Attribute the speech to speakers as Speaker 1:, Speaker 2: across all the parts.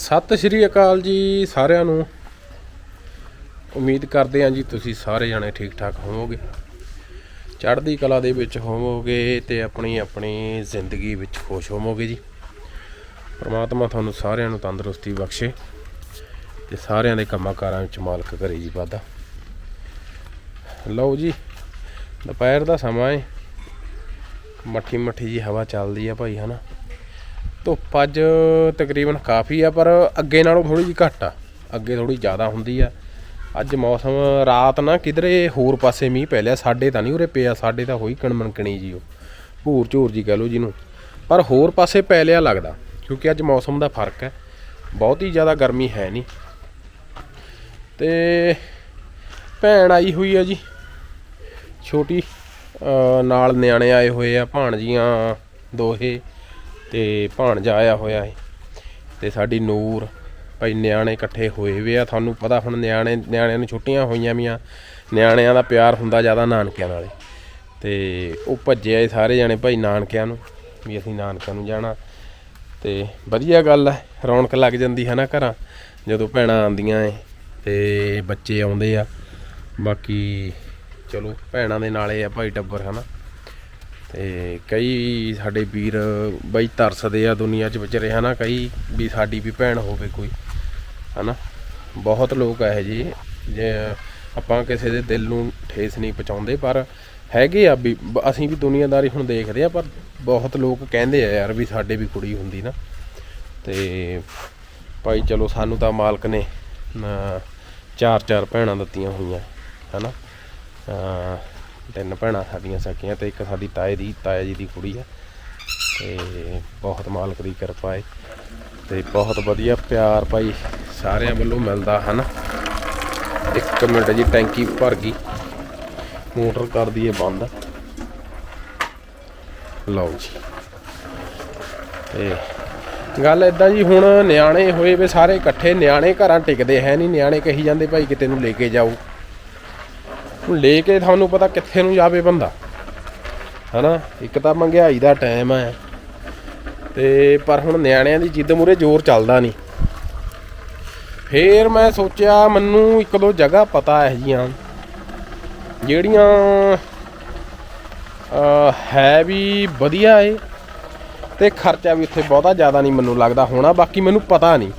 Speaker 1: ਸਤਿ ਸ਼੍ਰੀ ਅਕਾਲ ਜੀ ਸਾਰਿਆਂ ਨੂੰ। ਉਮੀਦ ਕਰਦੇ ਹਾਂ ਜੀ ਤੁਸੀਂ ਸਾਰੇ ਜਣੇ ਠੀਕ ਠਾਕ ਹੋਵੋਗੇ। ਚੜ੍ਹਦੀ ਕਲਾ ਦੇ ਵਿੱਚ ਹੋਵੋਗੇ ਤੇ ਆਪਣੀ ਆਪਣੀ ਜ਼ਿੰਦਗੀ ਵਿੱਚ ਖੁਸ਼ ਹੋਵੋਗੇ ਜੀ। ਪਰਮਾਤਮਾ ਤੁਹਾਨੂੰ ਸਾਰਿਆਂ ਨੂੰ ਤੰਦਰੁਸਤੀ ਬਖਸ਼ੇ ਤੇ ਸਾਰਿਆਂ ਦੇ ਕੰਮਾਂ ਕਾਰਾਂ ਵਿੱਚ ਮਾਲਕ ਕਰੇ ਜੀ ਵਾਧਾ। ਲਓ ਜੀ, ਦੁਪਹਿਰ ਦਾ ਸਮਾਂ ਹੈ ਮੱਠੀ ਮੱਠੀ ਜੀ ਹਵਾ ਚੱਲਦੀ ਆ ਭਾਈ, ਹਨਾ? ਧੁੱਪ ਅੱਜ ਤਕਰੀਬਨ ਕਾਫੀ ਆ, ਪਰ ਅੱਗੇ ਨਾਲੋਂ ਥੋੜੀ ਜਿਹੀ ਘੱਟ ਆ। ਅੱਗੇ ਥੋੜੀ ਜ਼ਿਆਦਾ ਹੁੰਦੀ ਆ। ਅੱਜ ਮੌਸਮ ਰਾਤ ਨਾ ਕਿਧਰੇ ਹੋਰ ਪਾਸੇ ਮੀਂਹ ਪੈ ਲਿਆ, ਸਾਡੇ ਤਾਂ ਨਹੀਂ ਉਰੇ ਪਿਆ, ਸਾਡੇ ਤਾਂ ਹੋਈ ਕਣਮਣਕਣੀ ਜੀ ਉਹ, ਭੂਰ ਝੂਰ ਜੀ ਕਹ ਲਓ ਜਿਹਨੂੰ। ਪਰ ਹੋਰ ਪਾਸੇ ਪੈ ਲਿਆ ਲੱਗਦਾ, ਕਿਉਂਕਿ ਅੱਜ ਮੌਸਮ ਦਾ ਫ਼ਰਕ ਹੈ। ਬਹੁਤ ਹੀ ਜ਼ਿਆਦਾ ਗਰਮੀ ਹੈ ਨਹੀਂ। ਤੇ ਭੈਣ ਆਈ ਹੋਈ ਆ ਜੀ, ਛੋਟੀ ਨਾਲ ਨਿਆਣੇ ਆਏ ਹੋਏ ਆ, ਭਾਣਜੀਆਂ, ਦੋਹੇ। ਤੇ ਭਾਣਜਾ ਆਇਆ ਹੋਇਆ ਹੈ ਤੇ ਸਾਡੀ ਨੂਰ ਭਾਈ ਨਿਆਣੇ ਇਕੱਠੇ ਹੋਏ ਵੇ ਆ। ਤੁਹਾਨੂੰ ਪਤਾ ਹੁਣ ਨਿਆਣੇ, ਨਿਆਣਿਆਂ ਨੂੰ ਛੁੱਟੀਆਂ ਹੋਈਆਂ ਵੀਆਂ। ਨਿਆਣਿਆਂ ਦਾ ਪਿਆਰ ਹੁੰਦਾ ਜ਼ਿਆਦਾ ਨਾਨਕਿਆਂ ਨਾਲ ਤੇ ਉਹ ਭੱਜੇ ਆਏ ਸਾਰੇ ਜਾਣੇ ਭਾਈ ਨਾਨਕਿਆਂ ਨੂੰ ਵੀ ਅਸੀਂ ਨਾਨਕਿਆਂ ਨੂੰ ਜਾਣਾ। ਤੇ ਵਧੀਆ ਗੱਲ ਹੈ ਰੌਣਕ ਲੱਗ ਜਾਂਦੀ ਹੈ ਨਾ ਘਰਾਂ, ਜਦੋਂ ਭੈਣਾਂ ਆਉਂਦੀਆਂ ਏ ਤੇ ਬੱਚੇ ਆਉਂਦੇ ਆ। ਬਾਕੀ ਚਲੋ, ਭੈਣਾਂ ਦੇ ਨਾਲੇ ਆ ਭਾਈ ਟੱਬਰ, ਹਨਾ। ਤੇ ਕਈ ਸਾਡੇ ਵੀਰ ਬਈ ਤਰਸਦੇ ਆ ਦੁਨੀਆ 'ਚ ਵਿਚਰੇ, ਹਨਾ? ਕਈ ਵੀ ਸਾਡੀ ਵੀ ਭੈਣ ਹੋਵੇ ਕੋਈ, ਹਨਾ? ਬਹੁਤ ਲੋਕ ਇਹੋ ਜਿਹੇ, ਜੇ ਆਪਾਂ ਕਿਸੇ ਦੇ ਦਿਲ ਨੂੰ ਠੇਸ ਨਹੀਂ ਪਹੁੰਚਾਉਂਦੇ, ਪਰ ਹੈਗੇ ਆ ਵੀ ਅਸੀਂ ਵੀ ਦੁਨੀਆਦਾਰੀ ਹੁਣ ਦੇਖਦੇ ਆ, ਪਰ ਬਹੁਤ ਲੋਕ ਕਹਿੰਦੇ ਆ ਯਾਰ ਵੀ ਸਾਡੇ ਵੀ ਕੁੜੀ ਹੁੰਦੀ ਨਾ। ਤੇ ਭਾਈ ਚਲੋ ਸਾਨੂੰ ਤਾਂ ਮਾਲਕ ਨੇ ਚਾਰ ਚਾਰ ਭੈਣਾਂ ਦਿੱਤੀਆਂ ਹੋਈਆਂ, ਹਨਾ? ਅਹ ਤਿੰਨ ਭੈਣਾਂ ਸਾਡੀਆਂ ਸਕੀਆਂ ਤੇ ਇੱਕ ਸਾਡੀ ਤਾਏ ਦੀ, ਤਾਇਆ ਜੀ ਦੀ ਕੁੜੀ ਆ। ਤੇ ਬਹੁਤ ਮਾਲਕ ਦੀ ਕਿਰਪਾ ਹੈ ਤੇ ਬਹੁਤ ਵਧੀਆ ਪਿਆਰ ਭਾਈ ਸਾਰਿਆਂ ਵੱਲੋਂ ਮਿਲਦਾ ਹਨ। ਇੱਕ ਮਿੰਟ ਜੀ, ਟੈਂਕੀ ਭਰ ਗਈ। ਮੋਟਰ ਕਰ ਦਈਏ ਬੰਦ। ਲਓ ਜੀ। ਤੇ ਗੱਲ ਇਦਾਂ ਜੀ, ਹੁਣ ਨਿਆਣੇ ਹੋਏ ਵੇ ਸਾਰੇ ਇਕੱਠੇ, ਨਿਆਣੇ ਘਰਾਂ ਟਿਕਦੇ ਹੈ ਨਹੀਂ ਨਿਆਣੇ ਕਹੀ ਜਾਂਦੇ ਭਾਈ ਕਿਤੇ ਨੂੰ ਲੈ ਕੇ ਜਾਓ। ਹੁਣ ਲੈ ਕੇ ਤੁਹਾਨੂੰ ਪਤਾ ਕਿੱਥੇ ਨੂੰ ਜਾਵੇ ਬੰਦਾ। ਹਨਾ? ਇੱਕ ਤਾਂ ਮਹਿੰਗਾਈ ਦਾ ਟਾਈਮ ਹੈ। ਤੇ ਪਰ ਹੁਣ ਨਿਆਣਿਆਂ ਦੀ ਜਿੱਦ ਮੂਰੇ ਜ਼ੋਰ ਚੱਲਦਾ ਨਹੀਂ। ਫੇਰ ਮੈਂ ਸੋਚਿਆ ਮੈਨੂੰ ਇੱਕ ਦੋ ਜਗ੍ਹਾ ਪਤਾ ਹੈ ਜੀਆਂ ਜਿਹੜੀਆਂ ਹੈ ਵੀ ਵਧੀਆ ਏ। ਤੇ ਖਰਚਾ ਵੀ ਉੱਥੇ ਬਹੁਤਾ ਜ਼ਿਆਦਾ ਨਹੀਂ ਮੈਨੂੰ ਲੱਗਦਾ ਹੋਣਾ। ਬਾਕੀ ਮੈਨੂੰ ਪਤਾ ਨਹੀਂ।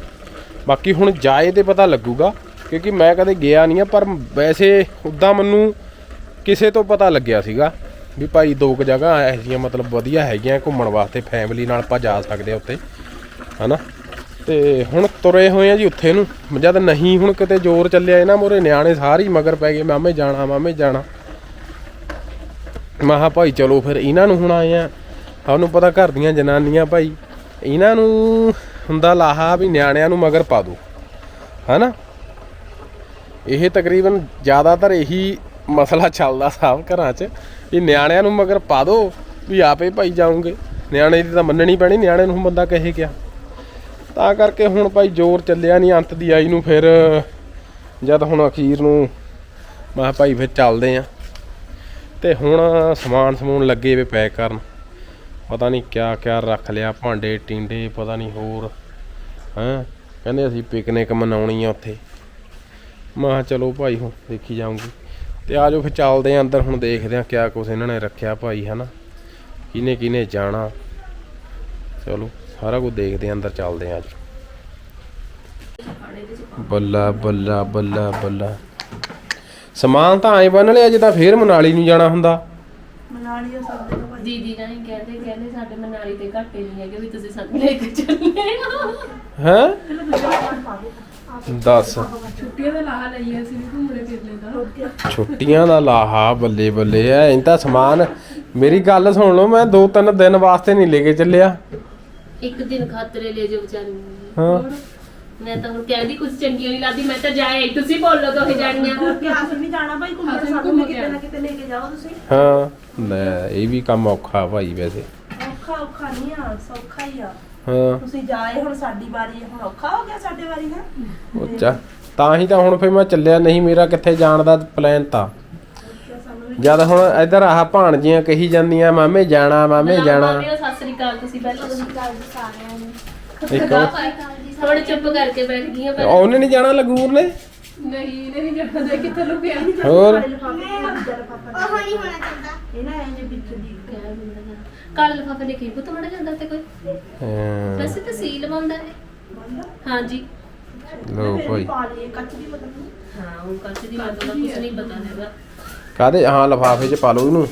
Speaker 1: ਬਾਕੀ ਹੁਣ ਜਾਏ ਤੇ ਪਤਾ ਲੱਗੂਗਾ। ਕਿਉਂਕਿ ਮੈਂ ਕਦੇ ਗਿਆ ਨਹੀਂ ਆ, ਪਰ ਵੈਸੇ ਉਦਾਂ ਮੈਨੂੰ ਕਿਸੇ ਤੋਂ ਪਤਾ ਲੱਗਿਆ ਸੀਗਾ ਵੀ ਭਾਈ ਦੋ ਕੁ ਜਗ੍ਹਾ ਇਹੋ ਜਿਹੀਆਂ ਮਤਲਬ ਵਧੀਆ ਹੈਗੀਆਂ, ਘੁੰਮਣ ਵਾਸਤੇ ਫੈਮਿਲੀ ਨਾਲ ਆਪਾਂ ਜਾ ਸਕਦੇ ਆ ਉੱਥੇ, ਹਨਾ? ਤੇ ਹੁਣ ਤੁਰੇ ਹੋਏ ਆ ਜੀ ਉੱਥੇ ਨੂੰ। ਜਦ ਨਹੀਂ ਹੁਣ ਕਿਤੇ ਜ਼ੋਰ ਚੱਲਿਆ ਇਹਨਾਂ ਮੋਰੇ ਨਿਆਣੇ ਸਾਰੇ ਹੀ ਮਗਰ ਪੈ ਗਏ, ਮਾਮੇ ਜਾਣਾ ਮਾਮੇ ਜਾਣਾ। ਮਹਾ ਭਾਈ ਚਲੋ ਫਿਰ ਇਹਨਾਂ ਨੂੰ ਹੁਣ ਆਏ ਆ। ਸਾਨੂੰ ਪਤਾ ਘਰ ਦੀਆਂ ਜਨਾਨੀਆਂ ਭਾਈ, ਇਹਨਾਂ ਨੂੰ ਹੁੰਦਾ ਲਾਹਾ ਵੀ ਨਿਆਣਿਆਂ ਨੂੰ ਮਗਰ ਪਾ ਦੋ, ਹਨਾ? ਇਹ ਤਕਰੀਬਨ ਜ਼ਿਆਦਾਤਰ ਇਹੀ ਮਸਲਾ ਚੱਲਦਾ ਸਭ ਘਰਾਂ 'ਚ। ਵੀ ਨਿਆਣਿਆਂ ਨੂੰ ਮਗਰ ਪਾ ਦੋ ਵੀ ਆਪੇ ਭਾਈ ਜਾਉਂਗੇ ਨਿਆਣੇ ਦੀ ਤਾਂ ਮੰਨਣੀ ਪੈਣੀ, ਨਿਆਣੇ ਨੂੰ ਬੰਦਾ ਕਹੇ ਕਿਆ। ਤਾਂ ਕਰਕੇ ਹੁਣ ਭਾਈ ਜ਼ੋਰ ਚੱਲਿਆ ਨਹੀਂ ਅੰਤ ਦੀ ਆਈ ਨੂੰ ਫਿਰ ਜਦ ਹੁਣ ਅਖੀਰ ਨੂੰ ਮੈਂ ਕਿਹਾ ਭਾਈ ਫਿਰ ਚੱਲਦੇ ਆ। ਤੇ ਹੁਣ ਸਮਾਨ ਸਮੂਨ ਲੱਗੇ ਵੇ ਪੈਕ ਕਰਨ। ਪਤਾ ਨਹੀਂ ਕਿਆ ਕਿਆ ਰੱਖ ਲਿਆ, ਭਾਂਡੇ, ਟਿੰਡੇ, ਪਤਾ ਨਹੀਂ ਹੋਰ। ਹੈਂ? ਕਹਿੰਦੇ ਅਸੀਂ ਪਿਕਨਿਕ ਮਨਾਉਣੀ ਆ ਉੱਥੇ। ਮੈਂ ਕਿਹਾ ਚਲੋ ਭਾਈ ਹੁਣ ਦੇਖੀ ਜਾਊਂਗੀ। ਤੇ ਆਜੋ ਫਿਰ ਚੱਲਦੇ ਆ ਅੰਦਰ ਹੁਣ ਦੇਖਦੇ ਆ ਕਿਆ ਕੁਛ ਇਹਨਾਂ ਨੇ ਰੱਖਿਆ ਭਾਈ ਹਨਾ? ਕਿਹਨੇ ਕਿਹਨੇ ਜਾਣਾ? ਚਲੋ ਸਾਰਾ ਕੁਝ ਦੇਖਦੇ ਆ ਅੰਦਰ ਚੱਲਦੇ ਆ ਅੱਜ। ਬੱਲਾ ਬੱਲਾ ਬੱਲਾ ਬੱਲਾ। ਸਮਾਨ ਤਾਂ ਐ ਬੰਨ ਲਿਆ ਜਿੱਦਾਂ ਫੇਰ ਮਨਾਲੀ ਨੂੰ ਜਾਣਾ ਹੁੰਦਾ।
Speaker 2: ਮਨਾਲੀ ਆ ਸਾਡੇ ਤੋਂ ਭਾਈ।
Speaker 3: ਦੀਦੀ ਨਾਲ ਹੀ ਕਹਿੰਦੇ ਕਹਿੰਦੇ ਸਾਡੇ ਮਨਾਲੀ ਤੇ ਘਾਟੇ ਨਹੀਂ ਹੈਗੇ ਵੀ ਤੁਸੀਂ ਸਾਨੂੰ ਲੈ ਕੇ ਚੱਲੇ ਹੋ।
Speaker 1: ਹੈ? ਦੱਸ।
Speaker 3: ਛੁੱਟੀਆਂ ਦਾ ਲਾਹਾ ਲਈਏ ਅਸੀਂ ਵੀ ਘੁੰਮਣੇ ਫਿਰਨੇ ਦਾ
Speaker 1: ਛੁੱਟੀਆਂ ਦਾ ਲਾਹਾ ਬੱਲੇ ਬੱਲੇ ਐ ਇਹ ਤਾਂ ਸਮਾਨ। ਮੇਰੀ ਗੱਲ ਸੁਣ ਲਓ ਮੈਂ ਦੋ ਤਿੰਨ ਦਿਨ ਵਾਸਤੇ ਨਹੀਂ ਲੈ ਕੇ ਚੱਲਿਆ।
Speaker 3: ਇੱਕ ਦਿਨ ਖਾਤਰੇ ਲੈ ਜਾਓ ਵਿਚਾਰੀ ਨੂੰ।
Speaker 1: ਹਾਂ।
Speaker 3: ਮੈਂ ਤਾਂ ਹੁਣ ਕਹਿੰਦੀ ਕੁਝ ਚੰਗੀ ਨਹੀਂ ਲੱਗਦੀ ਮੈਂ ਤਾਂ ਜਾਏ ਤੁਸੀਂ ਬੋਲੋ ਦੋਹੇ ਜਾਣੀਆਂ।
Speaker 2: ਹੋਰ ਕੀ ਆਸਰ ਨਹੀਂ ਜਾਣਾ ਭਾਈ ਘੁੰਮਣ ਸਾਨੂੰ ਕਿਤੇ ਨਾ ਕਿਤੇ ਲੈ ਕੇ ਜਾਓ ਤੁਸੀਂ।
Speaker 1: ਹਾਂ ਲੈ ਇਹ ਵੀ ਕੰਮ ਔਖਾ ਭਾਈ ਵੈਸੇ।
Speaker 2: ਔਖਾ ਔਖਾ ਨਹੀਂ ਆ ਸੌਖਾ ਹੀ ਆ।
Speaker 1: ਹਾਂ।
Speaker 2: ਤੁਸੀਂ ਜਾਏ ਹੁਣ ਸਾਡੀ ਵਾਰੀ ਹੈ, ਹੁਣ ਔਖਾ ਹੋ ਗਿਆ ਸਾਡੇ ਵਾਰੀ ਹੈ
Speaker 1: ਉਹ ਚਾ ਤਾਂ ਹੀ ਤਾਂ ਹੁਣ ਫੇਰ ਮੈਂ ਚੱਲਿਆ ਨਹੀਂ ਮੇਰਾ ਕਿੱਥੇ ਜਾਣ ਦਾ ਪਲਾਨ ਤਾਂ। ਜਦ ਹੁਣ ਇੱਧਰ ਆਹ ਭਾਣਜੀਆਂ ਕਹੀ ਜਾਂਦੀਆਂ ਮਾਮੇ ਜਾਣਾ ਮਾਮੇ ਜਾਣਾ।
Speaker 3: ਮਾਮੇ ਸਤਿ ਸ੍ਰੀ ਅਕਾਲ ਤੁਸੀਂ ਪਹਿਲਾਂ ਤੁਸੀਂ
Speaker 2: ਗੱਲ ਸਾਰਿਆਂ ਨੂੰ।
Speaker 1: ਇੱਕ
Speaker 3: ਥੋੜਾ ਹੁਣ ਚੁੱਪ ਕਰਕੇ ਬੈਠ ਗਈਆਂ ਪਰ
Speaker 1: ਉਹਨੇ ਨਹੀਂ ਜਾਣਾ ਲਗੂਰ ਨੇ?
Speaker 3: ਨਹੀਂ ਇਹਨੇ ਨਹੀਂ ਜਾਣਾ ਦੇ ਕਿੱਥੇ ਲੁਕਿਆ।
Speaker 1: ਹੋਰ?
Speaker 2: ਉਹ ਨਹੀਂ ਹੋਣਾ ਚਾਹੀਦਾ ਇਹ ਨਾ ਇਹਨੇ ਵਿੱਚ ਦੀ।
Speaker 3: ਕੱਲ ਲਫਾਫੇ ਲੈ ਕੇ ਪੁੱਤ ਮੜ ਜਾਂਦਾ ਤੇ ਕੋਈ?
Speaker 1: ਹਾਂ,
Speaker 3: ਵੈਸੇ ਤਾਂ ਸੀ ਲਵਾਉਂਦਾ ਹੈ ਹਾਂਜੀ।
Speaker 1: ਲਓ ਭਾਈ।
Speaker 2: ਪਾ ਲਈਏ ਕੱਚ ਦੀ ਬਦਲ
Speaker 3: ਹਾਂ ਉਹ ਕੱਚ ਦੀ ਮਤਲਬ ਕੁਝ ਨਹੀਂ ਪਤਾ ਹੈਗਾ।
Speaker 1: ਕਾਦੇ ਹਾਂ ਲਫਾਫੇ 'ਚ ਪਾ ਲਓ ਇਹਨੂੰ।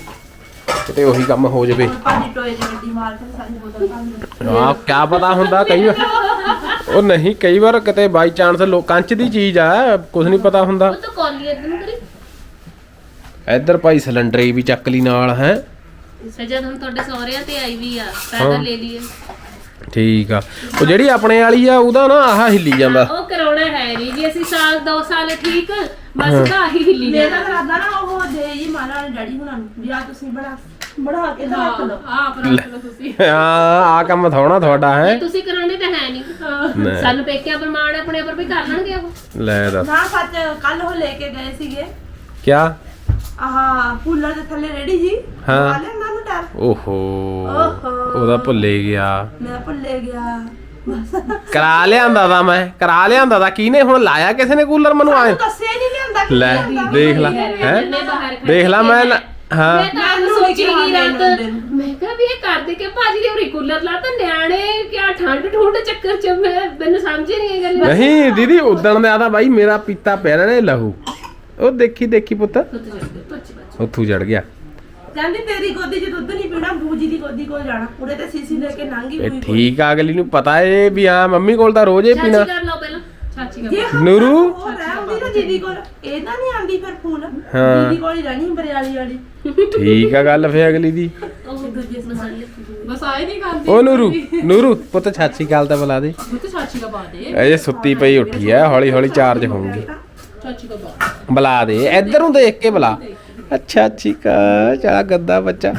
Speaker 1: ਕਿਤੇ ਉਹੀ ਕੰਮ ਹੋ ਜਾਵੇ।
Speaker 2: ਪਾਣੀ ਟੋਏ ਦੀ ਗੱਡੀ ਮਾਰ ਕੇ ਸਾਰੀ ਬੋਤਲ ਭੰਨ
Speaker 1: ਆ ਕਿਆ ਪਤਾ ਹੁੰਦਾ ਕਈ ਵਾਰ। ਉਹ ਨਹੀਂ ਕਈ ਵਾਰ ਕਿਤੇ ਬਾਈ ਚਾਂਸ ਲੋ ਕੰਚ ਦੀ ਚੀਜ਼ ਆ ਕੁਝ ਨਹੀਂ ਪਤਾ ਹੁੰਦਾ।
Speaker 3: ਉਹ ਤਾਂ ਕੌਲੀ ਇਧਰ ਨੂੰ ਕਰੀ।
Speaker 1: ਇੱਧਰ ਭਾਈ ਸਿਲੰਡਰ ਵੀ ਚੱਕ ਲਈ ਨਾਲ ਹੈ।
Speaker 3: ਫਿਰ ਜਦ ਹੁਣ ਤੁਹਾਡੇ ਸਹੁਰਿਆਂ ਤੇ ਆਈ ਵੀ ਆ ਪੈਦਾ ਲੈ ਲਈਏ।
Speaker 1: ਠੀਕ ਆ। ਉਹ ਜਿਹੜੀ ਆਪਣੇ ਵਾਲੀ ਆ ਉਹਦਾ ਨਾ ਆਹ ਹਿੱਲੀ ਜਾਂਦਾ।
Speaker 3: ਉਹ ਕਰਾਉਣਾ ਹੈ ਨਹੀਂ ਜੀ ਅਸੀਂ ਸਾਲ ਦੋ ਸਾਲ ਠੀਕ ਬਸ ਤਾਂ ਆਹੀ ਹਿੱਲੀ
Speaker 2: ਮੇਰਾ
Speaker 3: ਜਾਣਾ
Speaker 2: ਤਾਂ ਇਰਾਦਾ ਨਾ ਉਹ ਦੇ ਜੀ ਮਾਲਾ ਡੈਡੀ ਹੁਣਾਂ ਨੂੰ ਵੀ ਆ ਤੁਸੀਂ ਬੜਾ ਬੜਾ ਕੇ ਤਾਂ ਰੱਖ ਲਓ।
Speaker 3: ਆਪ ਰੱਖ ਲਓ ਤੁਸੀਂ।
Speaker 1: ਆ ਆ ਕੰਮ ਥੋੜਾ ਤੁਹਾਡਾ ਹੈ।
Speaker 3: ਤੁਸੀਂ ਕਰਾਉਂਦੇ ਤਾਂ ਹੈ ਨਹੀਂ। ਸਾਨੂੰ ਪੇਕਿਆਂ ਪ੍ਰਮਾਣ ਆਪਣੇ ਉੱਪਰ ਵੀ ਕਰ ਲੈਣਗੇ ਉਹ।
Speaker 1: ਲੈ ਦੱਸ।
Speaker 2: ਨਾ ਸੱਚ ਕੱਲ ਉਹ ਲੈ ਕੇ ਗਏ ਸੀਗੇ।
Speaker 1: ਕਿਆ?
Speaker 2: ਆਹ ਕੂਲਰ ਦੇ ਥੱਲੇ ਰੇੜੀ ਜੀ
Speaker 1: ਹਾਂ।
Speaker 2: ਵਾਲੇ ਡਰ
Speaker 1: ਓਹੋ
Speaker 2: ਓਹੋ।
Speaker 1: ਉਹਦਾ ਭੁੱਲੇ ਗਿਆ।
Speaker 2: ਮੈਂ ਭੁੱਲੇ ਗਿਆ। ਬਸ
Speaker 1: ਕਰਾ ਲਿਆਂਦਾ ਦਾ ਮੈਂ ਕਰਾ ਲਿਆਂਦਾ ਦਾ ਕਿਹਨੇ ਹੁਣ ਲਾਇਆ? ਕਿਸੇ ਨੇ ਕੂਲਰ ਮੈਨੂੰ ਆਏ?
Speaker 2: ਤੂੰ ਦੱਸਿਆ ਨਹੀਂ ਲਿਆਂਦਾ ਕੀ
Speaker 1: ਲੈ
Speaker 2: ਲਿਆਂਦਾ।
Speaker 1: ਦੇਖ ਲੈ ਹੈ? ਦੇਖ ਲੈ ਮੈਂ ਲ- ਹਾਂ।
Speaker 3: ਮੈਂ ਤਾਂ ਆਪ
Speaker 2: ਮੈਨੂੰ
Speaker 3: ਸੋਚੀ ਗਈ ਰਾਤ। ਮੈਂ ਕਿਹਾ ਵੀ ਇਹ ਕਰਦੇ ਕਿ ਭਾਜੀ ਦੇ ਉਰੀ ਕੂਲਰ ਲਾ ਤਾਂ ਨਿਆਣੇ ਕਿਆ ਠੰਡ ਠੁੰਡ ਚੱਕਰ ਚ ਮੈਂ ਮੈਨੂੰ ਸਮਝ ਹੀ ਨਹੀਂ ਇਹ ਗੱਲ
Speaker 1: ਨਹੀਂ ਦੀਦੀ ਉਦਣ ਦਾ ਆਦਾ ਬਾਈ ਮੇਰਾ ਪੀਤਾ ਪਿਆ ਨੇ ਲਹੂ। ਉਹ ਦੇਖੀ ਦੇਖੀ ਪੁੱਤ। ਉੱਥੋਂ ਚੜ ਗਿਆ।
Speaker 2: ਕਹਿੰਦੀ ਤੇਰੀ ਗੋਦੀ 'ਚ ਦੁੱਧ ਨਹੀਂ ਪੀਣਾ ਬੂਜੀ ਦੀ ਗੋਦੀ ਕੋਲ ਜਾਣਾ। ਪੂਰੇ ਤੇ ਸੀਸੀ ਲੈ ਕੇ ਲੰਘੀ
Speaker 1: ਇਹ
Speaker 2: ਹੋਈ
Speaker 1: ਠੀਕ ਆ ਅਗਲੀ ਨੂੰ ਪਤਾ ਏ ਵੀ ਹਾਂ ਮੰਮੀ ਕੋਲ ਤਾਂ ਰੋਜ਼ ਹੀ
Speaker 3: ਚਾਚੀ
Speaker 1: ਪੀਣਾ।
Speaker 3: ਕਰ ਲਓ ਪਹਿਲਾਂ ਚਾਚੀ ਕਰ
Speaker 1: ਨੂਰੂ?
Speaker 2: ਉਹ ਰਹਿੰਦੀ ਨਾ ਦੀਦੀ ਕੋਲ। ਇਹ ਤਾਂ ਨਹੀਂ ਆਂਦੀ ਫਿਰ ਫੋਨ।
Speaker 1: ਹਾਂ।
Speaker 2: ਦੀਦੀ ਕੋਲ ਹੀ ਰਹਿਣੀ ਬਰਿਆਲੀ ਵਾਲੀ।
Speaker 1: ਠੀਕ ਆ ਗੱਲ ਫੇ ਅਗਲੀ ਦੀ।
Speaker 3: ਉਹ ਦੂਜੇ ਮਸਾਲੇ
Speaker 4: ਬਸ ਆਏ ਨਹੀਂ ਖਾਂਦੀ
Speaker 1: ਉਹ ਨੂਰੂ ਨੂਰੂ ਪੁੱਤ ਛਾਛੀ ਗੱਲ ਤਾਂ ਬੁਲਾ ਦੇ।
Speaker 4: ਉਹ ਤੇ ਚਾਚੀ ਦਾ ਪਾ ਦੇ
Speaker 1: ਅਜੇ ਸੁੱਤੀ ਪਈ ਉੱਠੀ ਐ ਹੌਲੀ ਹੌਲੀ ਚਾਰਜ ਹੋਊਗੀ।
Speaker 4: ਚਾਚੀ ਦਾ ਪਾ
Speaker 1: ਬੁਲਾ ਦੇ ਇੱਧਰ ਨੂੰ ਦੇਖ ਕੇ ਬੁਲਾ। ਅੱਛਾ ਚੀਕਾ ਚਾ ਗੱਦਾ ਬੱਚਾ।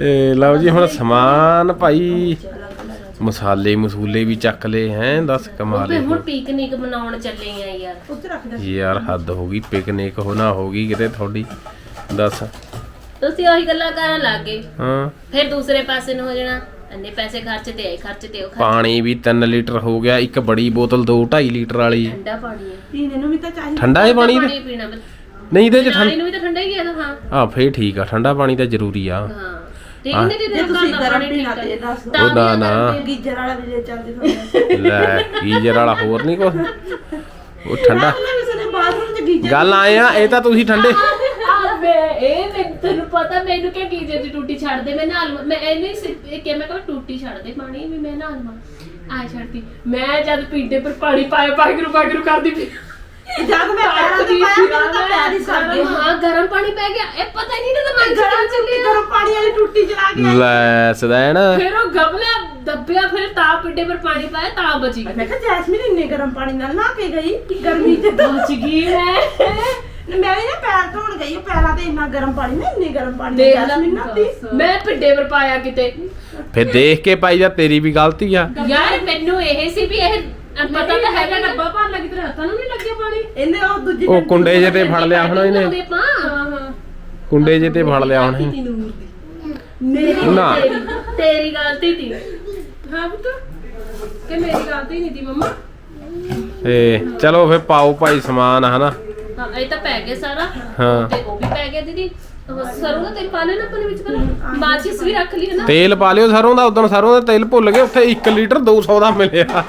Speaker 1: ਇਹ ਲਓ ਜੀ ਹੁਣ ਸਮਾਨ ਭਾਈ। ਮਸਾਲੇ ਮਸੂਲੇ ਵੀ ਚੱਕ ਲਏ ਹੈ ਦੱਸ ਕਮਾਲ ਏ
Speaker 3: ਹੁਣ ਪਿਕਨਿਕ ਮਨਾਉਣ ਚੱਲੇ ਆ ਯਾਰ।
Speaker 2: ਉੱਥੇ ਰੱਖ ਦੇ।
Speaker 1: ਯਾਰ ਹੱਦ ਹੋ ਗਈ ਪਿਕਨਿਕ ਹੋਣਾ ਹੋ ਗਈ ਕਿਤੇ ਤੁਹਾਡੀ। ਦੱਸ।
Speaker 3: ਤੁਸੀਂ ਉਹੀ ਗੱਲਾਂ ਕਰਨ ਲੱਗੇ
Speaker 1: ਹਾਂ।
Speaker 3: ਫਿਰ ਦੂਸਰੇ ਪਾਸੇ ਨੂੰ ਹੋ ਜਾਣਾ। ਅੰਨੇ ਪੈਸੇ ਖਰਚ ਤੇ ਆਏ ਖਰਚ ਤੇ ਉਹ ਖਰਚ।
Speaker 1: ਪਾਣੀ ਵੀ 3 ਲੀਟਰ ਹੋ ਗਿਆ ਇੱਕ ਬੜੀ ਬੋਤਲ 2 2.5 ਲੀਟਰ ਵਾਲੀ।
Speaker 3: ਠੰਡਾ ਪਾਣੀ ਹੈ।
Speaker 2: ਪੀਣੇ ਨੂੰ ਵੀ ਤਾਂ ਚਾਹੀਦਾ।
Speaker 1: ਠੰਡਾ ਹੈ ਪਾਣੀ
Speaker 3: ਪਾਣੀ ਪੀਣਾ ਬਸ।
Speaker 1: ਨਹੀਂ ਇਹਦੇ ਚ ਠੰਡ
Speaker 3: ਨੂੰ ਵੀ ਤਾਂ ਠੰਡਾ ਹੀ ਹੈ ਤਾਂ ਹਾਂ।
Speaker 1: ਆ ਫੇਰ ਠੀਕ ਆ ਠੰਡਾ ਪਾਣੀ ਤਾਂ ਜ਼ਰੂਰੀ ਆ।
Speaker 3: ਹਾਂ। ਠੀਕ ਨਹੀਂ
Speaker 2: ਜੇ
Speaker 3: ਦੀਦੀ
Speaker 2: ਤੁਸੀਂ ਗਰਮ ਪੀਣਾ ਤੇ ਦੱਸ ਦਿਓ।
Speaker 1: ਉਹ ਨਾ ਨਾ।
Speaker 2: ਗੀਜਰ ਵਾਲਾ ਵੀ ਲੈ ਚੱਲਦੇ ਤੁਹਾਨੂੰ
Speaker 1: ਲੈ ਗੀਜਰ ਵਾਲਾ ਹੋਰ ਨਹੀਂ ਕੁਛ। ਉਹ ਠੰਡਾ।
Speaker 2: ਨਾ ਕਿਸੇ ਨੇ ਬਾਥਰੂਮ 'ਚ ਗੀਜਰ
Speaker 1: ਗੱਲ ਆਏ ਆ ਇਹ ਤਾਂ ਤੁਸੀਂ ਠੰਡੇ।
Speaker 3: ਆ ਮੈਂ ਇਹ ਮੈਨੂੰ ਤੈਨੂੰ ਪਤਾ ਮੈਨੂੰ ਕਿ ਗੀਜਰ ਦੀ ਟੂਟੀ ਛੱਡ ਦੇ ਮੈਂ ਨਾਲ ਮੈਂ ਇਹਨੇ ਸਿਰ ਕਿ ਮੈਂ ਕਹਾਂ ਟੂਟੀ ਛੱਡ ਦੇ ਪਾਣੀ ਵੀ ਮੈਂ ਨਾਲ ਮਾ ਆ ਛੱਡਦੀ ਮੈਂ ਜਦ ਪੀਂਦੇ ਪਰ ਪਾਣੀ ਪਾਇਆ ਪਾਗਰੂ ਪਾਗਰੂ ਕਰਦੀ ਪਈ।
Speaker 2: ਜਦ ਮੈਂ ਪੈਰਾਂ ਤੇ ਪਾਇਆ ਮੈਨੂੰ ਤਾਂ ਪੈਰ ਹੀ ਸੜ ਗਏ
Speaker 3: ਹਾਂ ਗਰਮ ਪਾਣੀ ਪੈ ਗਿਆ ਇਹ ਪਤਾ ਹੀ ਨਹੀਂ ਨਾ ਮੈਂ
Speaker 2: ਗਰਮ ਚੱਲੀ ਗਰਮ ਪਾਣੀ ਵਾਲੀ ਟੁੱਟੀ ਚਲਾ ਕੇ
Speaker 1: ਲੈ ਸਦੈਣ
Speaker 3: ਫਿਰ ਉਹ ਗਮਲਾ ਦੱਬਿਆ ਫਿਰ ਤਾਂ ਪਿੱਡੇ ਪਰ ਪਾਣੀ ਪਾਇਆ ਤਾਂ ਬਚੀ
Speaker 2: ਮੈਂ ਕਿਹਾ ਜੈਸਮੀਨ ਇੰਨੇ ਗਰਮ ਪਾਣੀ ਨਾਲ ਨਹਾ ਕੇ ਗਈ ਗਰਮੀ 'ਚ। ਤਾਂ
Speaker 3: ਬਚ ਗਈ ਮੈਂ।
Speaker 2: ਮੈਂ ਵੀ ਨਾ ਪੈਰ ਧੋਣ ਗਈ ਉਹ ਪੈਰਾਂ ਤੇ ਇੰਨਾ ਗਰਮ ਪਾਣੀ ਨਾ ਇੰਨੇ ਗਰਮ ਪਾਣੀ ਨਾਲ
Speaker 3: ਦੇਖ ਲੈ
Speaker 2: ਜੈਸਮੀਨ ਨਹਾਤੀ।
Speaker 3: ਮੈਂ ਪਿੱਡੇ ਪਰ ਪਾਇਆ ਕਿਤੇ।
Speaker 1: ਫਿਰ ਦੇਖ ਕੇ ਪਾਈ ਜਾ ਤੇਰੀ ਵੀ ਗਲਤੀ ਆ।
Speaker 3: ਯਾਰ ਮੈਨੂੰ ਇਹ ਸੀ ਵੀ ਇਹ ਪਤਾ ਤਾਂ ਹੈਗਾ ਨਾ।
Speaker 4: ਡੱਬਾ ਭਰ ਲੱਗੀ ਤੇਰੇ ਹੱਥਾਂ ਨੂੰ ਨਹੀਂ ਲੱਗਿਆ ਪਾਣੀ।
Speaker 2: ਇਹਨੇ ਉਹ ਦੂਜੀ
Speaker 1: ਉਹ ਕੁੰਡੇ ਜੇ ਤੇ ਫੜ ਲਿਆ ਹੋਣਾ ਇਹਨੇ।
Speaker 4: ਹਾਂ ਹਾਂ
Speaker 1: ਕੁੰਡੇ ਜੇ ਤੇ ਫੜ ਲਿਆ ਹੋਣਾ
Speaker 2: ਮੇਰੀ
Speaker 1: ਨਾ।
Speaker 3: ਤੇਰੀ ਤੇਰੀ ਗਲਤੀ ਸੀ
Speaker 4: ਹਾਂ ਪੁੱਤ। ਕਿ ਮੇਰੀ ਗਲਤੀ ਨਹੀਂ ਦੀ ਮੰਮਾ?
Speaker 1: ਤੇ ਚਲੋ ਫਿਰ ਪਾਓ ਭਾਈ ਸਮਾਨ ਹਨਾ?
Speaker 3: ਹਾਂ ਇਹ ਤਾਂ ਪੈ ਗਿਆ ਸਾਰਾ।
Speaker 1: ਹਾਂ।
Speaker 3: ਤੇ ਉਹ ਵੀ ਪੈ ਗਿਆ ਦੀਦੀ। ਸਰੋਂ ਦਾ ਤੇਲ ਪਾ ਲੈਣਾ ਆਪਣੇ ਵਿੱਚ ਪਹਿਲਾਂ? ਮਾਚਿਸ ਵੀ ਰੱਖ ਲਈ ਹੈ ਨਾ
Speaker 1: ਤੇਲ ਪਾ ਲਿਓ ਸਰੋਂ ਦਾ ਉਦੋਂ ਸਰੋਂ ਦਾ ਤੇਲ ਭੁੱਲ ਗਏ ਉੱਥੇ 1 ਲੀਟਰ 200 ਦਾ ਮਿਲਿਆ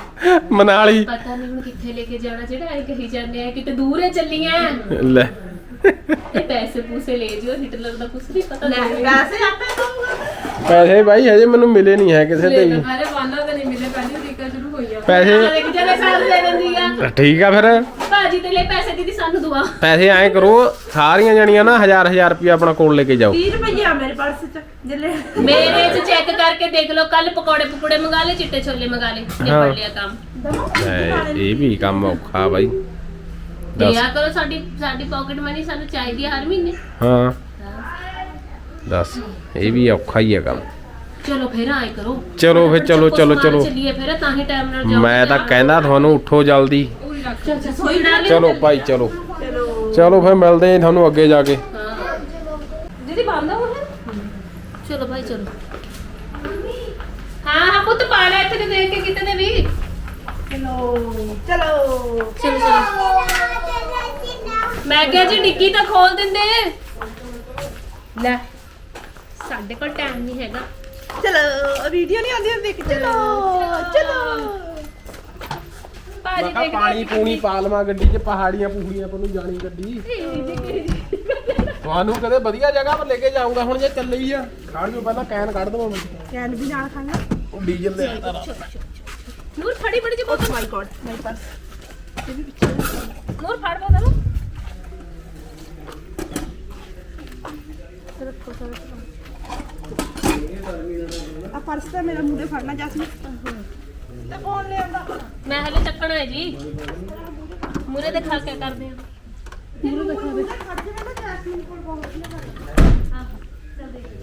Speaker 1: ਮਨਾਲੀ।
Speaker 3: ਪਤਾ ਨਹੀਂ ਹੁਣ ਕਿੱਥੇ ਲੈ ਕੇ ਜਾਣਾ ਜਿਹੜਾ ਐ ਕਹੀ ਜਾਂਦੇ ਆ ਕਿਤੇ ਦੂਰ ਹੈ ਚੱਲੀਆਂ।
Speaker 1: ਲੈ।
Speaker 3: ਇਹ ਪੈਸੇ ਪੂਸੇ ਲੈ ਜਿਓ ਹਿਟਲਰ ਦਾ ਕੁਛ ਨਹੀਂ ਪਤਾ
Speaker 2: ਲੈ
Speaker 3: ਲੱਗੇਗਾ
Speaker 2: ਪੈਸੇ ਆਪੇ ਦਊਂਗਾ।
Speaker 1: ਪੈਸੇ ਭਾਈ ਹਜੇ ਮੈਨੂੰ ਮਿਲੇ ਨਹੀਂ ਹੈ ਕਿਸੇ ਤੇ ਵੀ।
Speaker 4: ਅਰੇ ਵਾਨਾ ਤਾਂ ਨਹੀਂ ਮਿਲੇ ਪਹਿਲੀ। ਤਰੀਕਾ ਸ਼ੁਰੂ ਹੋਈ ਆ
Speaker 1: ਪੈਸੇ
Speaker 3: ਇੱਕ ਜਣੇ ਸਾਲ ਦੇ ਦਿੰਦੀ ਆ।
Speaker 1: ਠੀਕ ਆ ਫਿਰ।
Speaker 3: ਭਾਜੀ ਤੇ ਲੈ ਪੈਸੇ ਦੀਦੀ ਸਾਨੂੰ ਦੁਆ
Speaker 1: ਪੈਸੇ ਐਂ ਕਰੋ ਸਾਰੀਆਂ ਜਣੀਆਂ ਨਾ ਹਜ਼ਾਰ ਹਜ਼ਾਰ ਰੁਪਇਆ ਆਪਣਾ ਕੋਲ ਲੈ ਕੇ ਜਾਓ।
Speaker 2: 30 ਰੁਪਏ ਆ ਮੇਰੇ ਪਰਸ 'ਚ ਜਿੱਲੇ
Speaker 3: ਮੇਰੇ ਚ ਚੈੱਕ ਕਰਕੇ ਦੇਖ ਲਓ ਕੱਲ ਪਕੌੜੇ ਪਕੌੜੇ ਮੰਗਾ ਲਏ ਚਿੱਟੇ ਛੋਲੇ ਮੰਗਾ ਲਏ
Speaker 1: ਹਾਂ।
Speaker 3: ਨਿਬੜ ਲਿਆ ਕੰਮ।
Speaker 1: ਲੈ, ਇਹ ਵੀ ਕੰਮ ਔਖਾ ਬਾਈ। ਦੱਸ।
Speaker 3: ਦਿਆ ਕਰੋ ਸਾਡੀ ਸਾਡੀ ਪਾਕਟ ਮਨੀ ਸਾਨੂੰ ਚਾਹੀਦੀ ਹਰ ਮਹੀਨੇ।
Speaker 1: ਹਾਂ। ਦੱਸ ਇਹ ਵੀ ਔਖਾ ਹੀ ਹੈ ਕੰਮ।
Speaker 3: ਚਲੋ ਫਿਰ ਆਏ ਕਰੋ।
Speaker 1: ਚਲੋ ਫਿਰ, ਚਲੋ, ਚਲੋ, ਚਲੋ।
Speaker 3: ਚੱਲੀਏ ਫਿਰ ਤਾਂ ਹੀ ਟਾਈਮ ਨਾਲ ਜਾਓ।
Speaker 1: ਮੈਂ ਤਾਂ ਕਹਿੰਦਾ ਤੁਹਾਨੂੰ ਉੱਠੋ ਜਲਦੀ।
Speaker 3: ਚੱਲ
Speaker 1: ਭਾਈ ਚਲੋ।
Speaker 2: ਚਲੋ
Speaker 1: ਫਿਰ ਮਿਲਦੇ ਹਾਂ ਤੁਹਾਨੂੰ ਅੱਗੇ ਜਾ ਕੇ।
Speaker 3: ਹਾਂ।
Speaker 4: ਦੀਦੀ ਬੰਦ ਹੋ ਹੈ।
Speaker 3: ਚਲੋ ਭਾਈ ਚਲੋ। ਹਾਂ ਹਾਂ ਪੁੱਤ ਪਾ ਲੈ ਇੱਥੇ ਦੇਖ ਕੇ ਕਿਤੇ ਨੇ ਵੀ।
Speaker 2: ਚਲੋ। ਚਲੋ।
Speaker 3: ਚਲੋ ਚਲੋ। ਮੈਂ ਕਿਹਾ ਜੀ ਡਿੱਗੀ ਤਾਂ ਖੋਲ ਦਿੰਦੇ। ਲੈ ਸਾਡੇ ਕੋਲ ਟਾਈਮ ਨਹੀਂ ਹੈਗਾ।
Speaker 2: ਚਲੋ ਵੀਡੀਓ ਨਹੀਂ ਆਉਂਦੀ ਹੁੰਦੀ। ਚਲੋ ਚਲੋ।
Speaker 1: ਮੈਂ ਕਿਹਾ
Speaker 3: ਦੇਖ
Speaker 1: ਪਾਣੀ ਪੂਣੀ ਪਾ ਲਵਾਂ ਗੱਡੀ 'ਚ ਪਹਾੜੀਆਂ ਪੂੜੀਆਂ ਪਰ ਨੂੰ ਜਾਣੀ ਗੱਡੀ। ਤੁਹਾਨੂੰ ਕਦੇ ਵਧੀਆ ਜਗ੍ਹਾ 'ਤੇ ਲੈ ਕੇ ਜਾਊਂਗਾ ਹੁਣ ਜੇ ਚੱਲੇ ਹੀ ਆ। ਖਾਣ ਨੂੰ ਪਹਿਲਾਂ ਕੈਨ ਕੱਢ ਦਵਾਂ ਮੈਂ।
Speaker 2: ਕੈਨ ਵੀ ਨਾਲ ਖਾਣਾ
Speaker 1: ਉਹ ਡੀਜ਼ਲ ਦੇ ਆਇਆ
Speaker 3: ਨੂਰ ਫੜੀ ਬੜੀ ਜੀ ਬੋਤਲ।
Speaker 2: ਮਾਈ ਗॉड ਮੇਰੇ ਪਾਸ।
Speaker 3: ਨੂਰ ਫੜ ਬੋਤਲ।
Speaker 2: ਆ ਪਰਸ ਤਾਂ ਮੇਰਾ ਮੂਰੇ ਫੜਨਾ ਜਸਮੀ ਤੇ ਫੋਨ ਲੈ ਆਉਂਦਾ।
Speaker 3: ਮੈਂ ਹਲੇ ਚੱਕਣਾ ਹੈ ਜੀ। ਮੂਰੇ ਦੇ ਖਾ ਕੇ ਕਰਦੇ ਆ। ਮੂਰੇ ਦੇ ਖਾ ਦੇ ਆਹੋ, ਚੱਲ ਦੇਖ ਲਓ।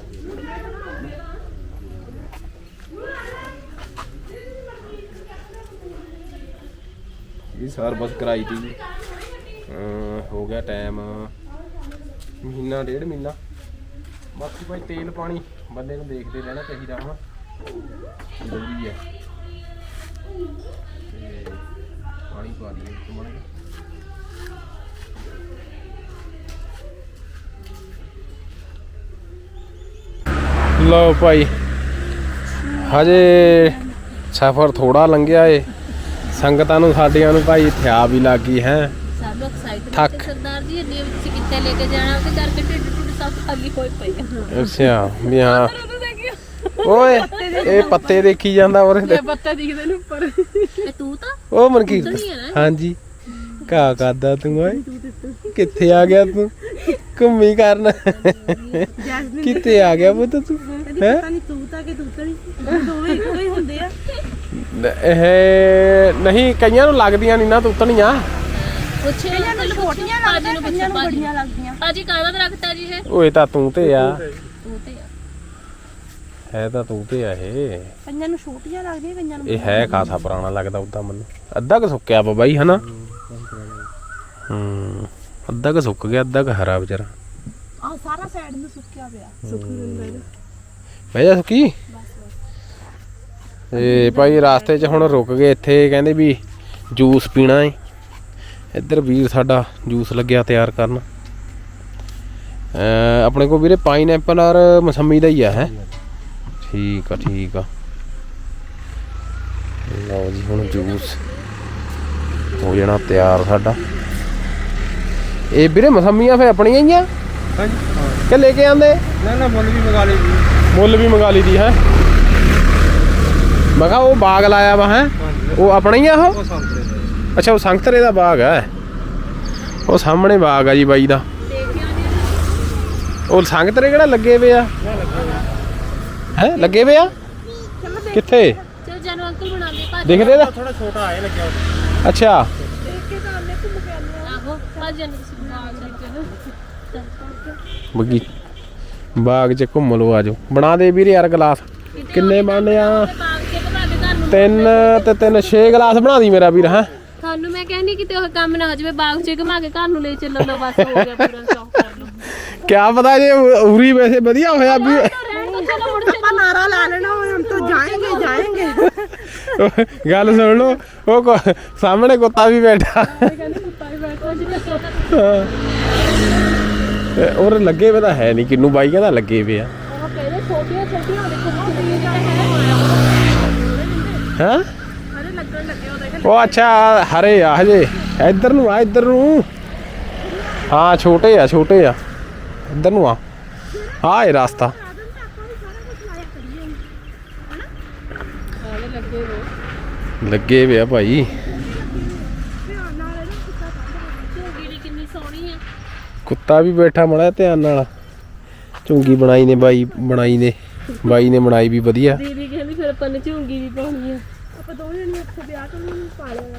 Speaker 1: ਇਹ ਸਾਰ ਬਸ ਕਰਾਈ ਤੀ ਹੋ ਗਿਆ ਟਾਈਮ ਮਹੀਨਾ ਡੇਢ ਮਹੀਨਾ। ਬਾਕੀ ਭਾਈ ਤੇਲ ਪਾਣੀ। ਬੰਦੇ ਨੂੰ ਦੇਖਦੇ ਰਹਿਣਾ ਚਾਹੀਦਾ ਹੁਣ ਜ਼ਰੂਰੀ ਹੈ ਤੇ ਪਾਣੀ ਪਾ ਦਈਏ ਇੱਕ ਮਾੜਾ ਜਿਹਾ। ਲਓ ਭਾਈ ਹਜੇ ਸਫ਼ਰ ਥੋੜਾ ਲੰਘਿਆ ਏ ਸੰਗਤਾਂ ਨੂੰ ਸਾਡੀਆਂ ਨੂੰ ਭਾਈ ਥਿਆ ਵੀ ਲੱਗ ਹੈ
Speaker 3: ਸਭ ਐਕਸਾਈਟਡ
Speaker 1: ਥੱਕ।
Speaker 3: ਸਰਦਾਰ ਜੀ ਇੰਨੀ ਵਿੱਚ ਕਿੱਥੇ ਲੈ ਕੇ ਜਾਣਾ ਉਹਦੇ ਕਰਕੇ ਢੁੱਡ ਸਭ ਖਾਲੀ ਹੋਏ ਪਏ ਆ।
Speaker 1: ਅੱਛਾ ਵੀ ਹਾਂ। ਓਏ ਇਹ ਪੱਤੇ ਦੇਖੀ ਜਾਂਦਾ ਉਹਦੇ ਤੇ।
Speaker 4: ਪੱਤਾ ਦਿਖਦੇ ਨੇ ਉੱਪਰ।
Speaker 3: ਇਹ ਤੂੰ ਤਾਂ?
Speaker 1: ਉਹ
Speaker 3: ਨਾ?
Speaker 1: ਹਾਂਜੀ। ਕਾ ਕਰਦਾ ਤੂੰ ਓਏ। ਕਿੱਥੇ ਆ ਗਿਆ ਤੂੰ? ਘੁੰਮੀ ਕਰਨ। ਕਿੱਥੇ ਆ ਗਿਆ ਪੁੱਤ ਤੂੰ?
Speaker 2: ਕਹਿੰਦੀ
Speaker 1: ਹੈ?
Speaker 2: ਪਤਾ ਨਹੀਂ ਤੂੰ ਤਾਂ ਕਿ ਤੂੰ ਤਾਂ ਨਹੀਂ ਦੋਵੇਂ ਇੱਕੋ ਹੀ ਹੁੰਦੇ ਆ।
Speaker 1: ਇਹ ਨਹੀਂ ਕਈਆਂ ਨੂੰ ਲੱਗਦੀਆਂ ਨਹੀਂ ਨਾ ਤੁੱਤਣੀਆਂ
Speaker 3: ਪੁੱਛੇ
Speaker 2: ਕਈਆਂ ਨੂੰ ਛੋਟੀਆਂ
Speaker 3: ਭਾਜੀ
Speaker 2: ਲੱਗਦੀਆਂ
Speaker 3: ਨੂੰ
Speaker 2: ਕਈਆਂ ਨੂੰ
Speaker 3: ਪੁੱਛੋ
Speaker 2: ਬੜੀਆਂ ਲੱਗਦੀਆਂ।
Speaker 3: ਭਾਜੀ ਕਾਹਦਾ ਦਰਖਤ ਆ ਜੀ ਇਹ?
Speaker 1: ਓਏ ਤਾਂ ਤੂੰ ਤੇ ਆ।
Speaker 3: ਤੂੰ ਤੇ ਆ।
Speaker 1: ਹੈ ਤਾਂ ਤੂੰ ਤੇ ਆ ਇਹ।
Speaker 2: ਕਈਆਂ ਨੂੰ ਛੋਟੀਆਂ ਲੱਗਦੀਆਂ ਕਈਆਂ ਨੂੰ
Speaker 1: ਇਹ ਹੈ ਖਾਸਾ ਪੁਰਾਣਾ ਲੱਗਦਾ ਉਦਾਂ ਮੈਨੂੰ। ਅੱਧਾ ਕੁ ਸੁੱਕਿਆ ਵਾ ਬਾਈ ਹਨਾ? ਹੂੰ ਅੱਧਾ ਕੁ ਸੁੱਕ ਗਿਆ ਅੱਧਾ ਕੁ ਹਰਾ ਵਿਚਾਰਾ।
Speaker 2: ਆ ਸਾਰਾ ਸਾਈਡ ਨੂੰ ਸੁੱਕਿਆ ਪਿਆ। ਸੁੱਕ ਜਾਂਦਾ
Speaker 1: ਬਹਿ ਜਾ ਸੁੱਕੀ। ਤੇ ਭਾਈ ਰਾਸਤੇ 'ਚ ਹੁਣ ਰੁਕ ਗਏ ਇੱਥੇ ਕਹਿੰਦੇ ਵੀ ਜੂਸ ਪੀਣਾ ਏ। ਇੱਧਰ ਵੀਰ ਸਾਡਾ ਜੂਸ ਲੱਗਿਆ ਤਿਆਰ ਕਰਨ। ਆਪਣੇ ਕੋਲ ਵੀਰੇ ਪਾਈਨਐਪਲ ਔਰ ਮਸੰਮੀ ਦਾ ਹੀ ਆ ਹੈ? ਠੀਕ ਆ ਠੀਕ ਆ। ਲਓ ਜੀ ਹੁਣ ਜੂਸ ਹੋ ਜਾਣਾ ਤਿਆਰ ਸਾਡਾ। ਇਹ ਵੀਰੇ ਮਸੰਮੀਆਂ ਫੇ ਆਪਣੀਆਂ ਹੀ ਆ?
Speaker 5: ਹਾਂਜੀ
Speaker 1: ਕਿ ਲੈ ਕੇ ਆਂਦੇ
Speaker 5: ਨਾ ਨਾ ਮੁੱਲ ਵੀ ਮੰਗਾ ਲਈ ਜੀ
Speaker 1: ਮੁੱਲ ਵੀ ਮੰਗਾ ਲਈ ਦੀ ਹੈ? ਮੈਂ ਕਿਹਾ ਉਹ ਬਾਗ ਲਾਇਆ ਵਾ ਹੈ? ਉਹ ਆਪਣਾ ਹੀ ਆ ਉਹ? ਅੱਛਾ ਉਹ ਸੰਗਤਰੇ ਦਾ ਬਾਗ ਹੈ। ਉਹ ਸਾਹਮਣੇ ਬਾਗ ਆ ਜੀ ਬਾਈ ਦਾ। ਉਹ ਸੰਗਤਰੇ ਕਿਹੜਾ ਲੱਗੇ ਵੇ ਆ? ਹੈ ਲੱਗੇ ਵੇ ਆ? ਕਿੱਥੇ?
Speaker 3: ਚਲ ਜਾਨੂ ਅੰਕਲ ਬਣਾ ਦੇ ਭਾਜੀ।
Speaker 1: ਦਿਖਦੇ ਦਾ
Speaker 5: ਥੋੜਾ ਛੋਟਾ ਆਏ ਲੱਗਿਆ ਉਹ।
Speaker 1: ਅੱਛਾ।
Speaker 3: ਆਹੋ ਭਾਜੀ ਨੂੰ ਤੁਸੀਂ ਬਣਾ ਸਕਦੇ
Speaker 1: ਬੱਗੀ ਬਾਗ 'ਚ ਘੁੰਮ ਲਓ ਆਜੋ ਬਣਾ ਦੇ ਵੀਰੇ ਯਾਰ ਗਲਾਸ। ਕਿੰਨੇ ਬਣਨੇ ਆ? ਤਿੰਨ ਤੇ ਤਿੰਨ 6 ਗਲਾਸ ਬਣਾ ਦੀ ਮੇਰਾ ਵੀਰ ਹੈ?
Speaker 3: ਤੁਹਾਨੂੰ ਮੈਂ ਕਹਿੰਦੀ ਕਿਤੇ ਉਹ ਕੰਮ ਨਾ ਹੋ ਜਾਵੇ ਬਾਗ 'ਚ ਘੁਮਾ ਕੇ ਘਰ ਨੂੰ ਲੈ ਚੱਲੋ ਲੋ ਬਸ ਹੋ ਗਿਆ ਪੂਰਾ ਸ਼ੌਕ ਕਰ ਲਓ।
Speaker 1: ਕਿਆ ਪਤਾ ਜੇ ਉਰੀ ਵੈਸੇ ਵਧੀਆ ਹੋਇਆ ਵੀ।
Speaker 3: ਰਹਿਣ ਦੋ ਚਲੋ ਮੁੜ
Speaker 2: ਆਪਾਂ ਲਾ
Speaker 1: ਗੱਲ ਸੁਣ ਲਓ ਉਹ ਕੋ- ਸਾਹਮਣੇ ਕੁੱਤਾ ਵੀ ਬੈਠਾ। ਤੇ ਉਹ ਲੱਗੇ ਵੇ ਤਾਂ ਹੈ ਨਹੀਂ ਕਿੰਨੂ ਬਾਈ ਕਹਿੰਦਾ ਲੱਗੇ ਵੇ ਆ।
Speaker 3: ਉਹ ਕਹਿੰਦੇ ਛੋਟੀਆਂ ਛੋਟੀਆਂ ਦੇਖੋ ਕਿੰਨੀ ਹੈ?
Speaker 1: ਉਹ ਅੱਛਾ, ਹਰੇ ਆ ਹਜੇ। ਇੱਧਰ ਨੂੰ ਆ, ਇੱਧਰ ਨੂੰ। ਹਾਂ, ਛੋਟੇ ਆ ਛੋਟੇ ਆ। ਇੱਧਰ ਨੂੰ ਆ। ਆ ਇਹ ਰਸਤਾ। ਲੱਗੇ ਵੇ ਆ ਭਾਈ। ਕੁੱਤਾ ਵੀ ਬੈਠਾ ਮੜਾ ਧਿਆਨ ਨਾਲ। ਝੁੰਗੀ ਬਣਾਈ ਨੇ ਬਾਈ, ਬਣਾਈ ਨੇ। ਬਾਈ ਨੇ ਬਣਾਈ ਵੀ ਵਧੀਆ।
Speaker 3: ਦੀਦੀ ਕਹਿੰਦੀ ਫਿਰ ਆਪਾਂ ਨੇ ਝੂਗੀ ਵੀ ਪਾਉਣੀ ਆ।
Speaker 2: ਆਪਾਂ ਦੋਵੇਂ ਜਣੇ ਉੱਥੇ ਵਿਆਹ ਤੋਂ ਨਹੀਂ ਪਾ ਲਿਆ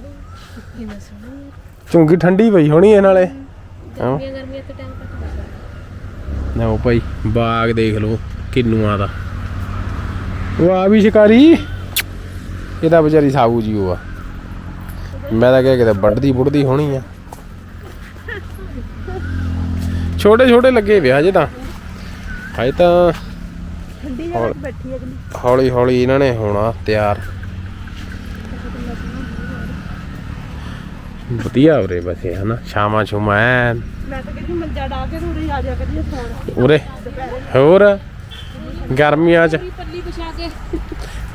Speaker 3: ਕਿੰਨਾ ਸੋਹਣੀ ਹੈ
Speaker 1: ਝੁੰਗੀ ਠੰਡੀ ਪਈ ਹੋਣੀ ਇਹ ਨਾਲੇ। ਹਾਂ।
Speaker 3: ਗਰਮੀਆਂ ਗਰਮੀਆਂ ਤੇ ਟਾਈਮ ਕੱਟ
Speaker 1: ਨਾ ਉਹ ਭਾਈ ਬਾਗ ਦੇਖ ਲਓ ਕਿੰਨੂਆਂ ਦਾ। ਉਹ ਆ ਵੀ ਸ਼ਿਕਾਰੀ। ਇਹਦਾ ਵਿਚਾਰੀ ਸਾਬੂ ਜੀ ਉਹ ਆ। ਮੈਂ ਤਾਂ ਕਿਹਾ ਕਿਤੇ ਵੱਢਦੀ ਬੁੱਢਦੀ ਹੋਣੀ ਆ। ਛੋਟੇ ਛੋਟੇ ਲੱਗੇ ਵੇ ਹਜੇ ਤਾਂ। ਹਜੇ ਤਾਂ
Speaker 2: ਠੰਡੀ ਜਗ੍ਹਾ ਤੇ ਬੈਠੀ ਅਗਲੀ
Speaker 1: ਹੌਲੀ ਹੌਲੀ ਇਹਨਾਂ ਨੇ ਹੋਣਾ ਤਿਆਰ। ਵਧੀਆ ਉਰੇ ਵਸੇ ਹਨਾ? ਸ਼ਾਮਾਂ ਛੁਮਾ ਐਨ।
Speaker 2: ਮੈਂ ਤਾਂ ਕਹਿੰਦੀ ਮੰਜਾ ਡਾ ਕੇ ਥੋੜੀ ਆ ਜਾ ਕਰੀਏ ਸੌਣ।
Speaker 1: ਉਰੇ? ਹੋਰ? ਗਰਮੀਆਂ 'ਚ
Speaker 3: ਪੱਲੀ ਵਿਛਾ ਕੇ।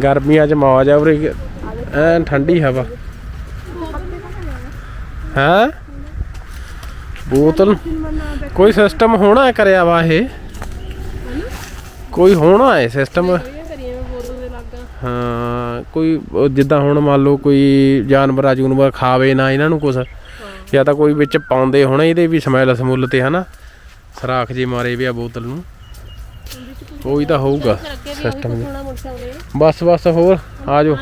Speaker 1: ਗਰਮੀਆਂ 'ਚ ਮੌਜ ਆ ਉਰੇ। ਐਨ ਠੰਡੀ ਹਵਾ। ਹਾਂ? ਬੋਤਲ ਕੋਈ ਸਿਸਟਮ ਹੋਣਾ ਕਰਿਆ ਵਾ ਇਹ? ਕੋਈ ਹੋਣਾ ਹੈ ਸਿਸਟਮ ਹਾਂ। ਕੋਈ ਉਹ ਜਿੱਦਾਂ ਹੁਣ ਮੰਨ ਲਓ ਕੋਈ ਜਾਨਵਰ ਆ ਜੂਨਵਰ ਖਾਵੇ ਨਾ ਇਹਨਾਂ ਨੂੰ ਕੁਛ ਜਾਂ ਤਾਂ ਕੋਈ ਵਿੱਚ ਪਾਉਂਦੇ ਹੋਣੇ ਇਹਦੇ ਵੀ ਸਮੈਲ ਸਮੁੱਲ ਤੇ ਹਨਾ? ਸਰਾਖ ਜੇ ਮਾਰੇ ਵੀ ਆ ਬੋਤਲ ਨੂੰ। ਕੋਈ ਤਾਂ ਹੋਊਗਾ
Speaker 3: ਉਹੀ
Speaker 1: ਸਿਸਟਮ ਬਸ ਬਸ ਹੋਰ ਆ ਜਾਓ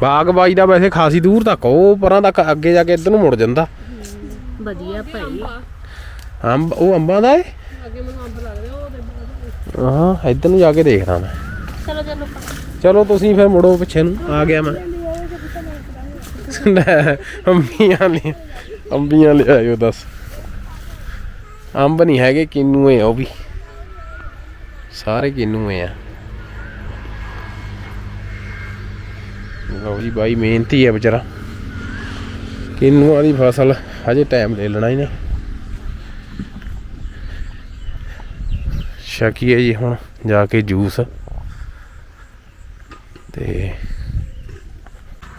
Speaker 1: ਬਾਗ ਬਾਈ ਦਾ ਵੈਸੇ ਖਾਸੀ ਦੂਰ ਤੱਕ ਉਹ ਪਰਾਂ ਤੱਕ ਅੱਗੇ ਜਾ ਕੇ ਇੱਧਰ ਨੂੰ ਮੁੜ ਜਾਂਦਾ।
Speaker 3: ਵਧੀਆ ਭਾਈ।
Speaker 1: ਅੰਬ ਉਹ ਅੰਬਾਂ ਦਾ ਏ?
Speaker 3: ਅੱਗੇ ਮੈਨੂੰ ਅੰਬ ਲੱਗਦੇ ਉਹ
Speaker 1: ਹਾਂ ਇੱਧਰ ਨੂੰ ਜਾ ਕੇ ਦੇਖਦਾ ਮੈਂ।
Speaker 3: ਚਲੋ ਚਲੋ।
Speaker 1: ਚਲੋ ਤੁਸੀਂ ਫਿਰ ਮੁੜੋ ਪਿੱਛੇ ਨੂੰ। ਆ ਗਿਆ ਮੈਂ। ਅੰਬੀਆਂ ਲੈ ਅੰਬੀਆਂ ਲੈ ਆਇਓ ਦੱਸ। ਅੰਬ ਨਹੀਂ ਹੈਗੇ ਕਿੰਨੂਏ ਆ ਉਹ ਵੀ। ਸਾਰੇ ਕਿੰਨੂਏ ਆ। ਲਓ ਜੀ ਬਾਈ, ਮਿਹਨਤੀ ਹੈ ਵਿਚਾਰਾ। ਕਿੰਨੂਆਂ ਦੀ ਫਸਲ ਹਜੇ ਟਾਈਮ ਲੈ ਲੈਣਾ ਇਹਨੇ। ਸ਼ਕੀ ਹੈ ਜੀ ਹੁਣ, ਜਾ ਕੇ ਜੂਸ। ਤੇ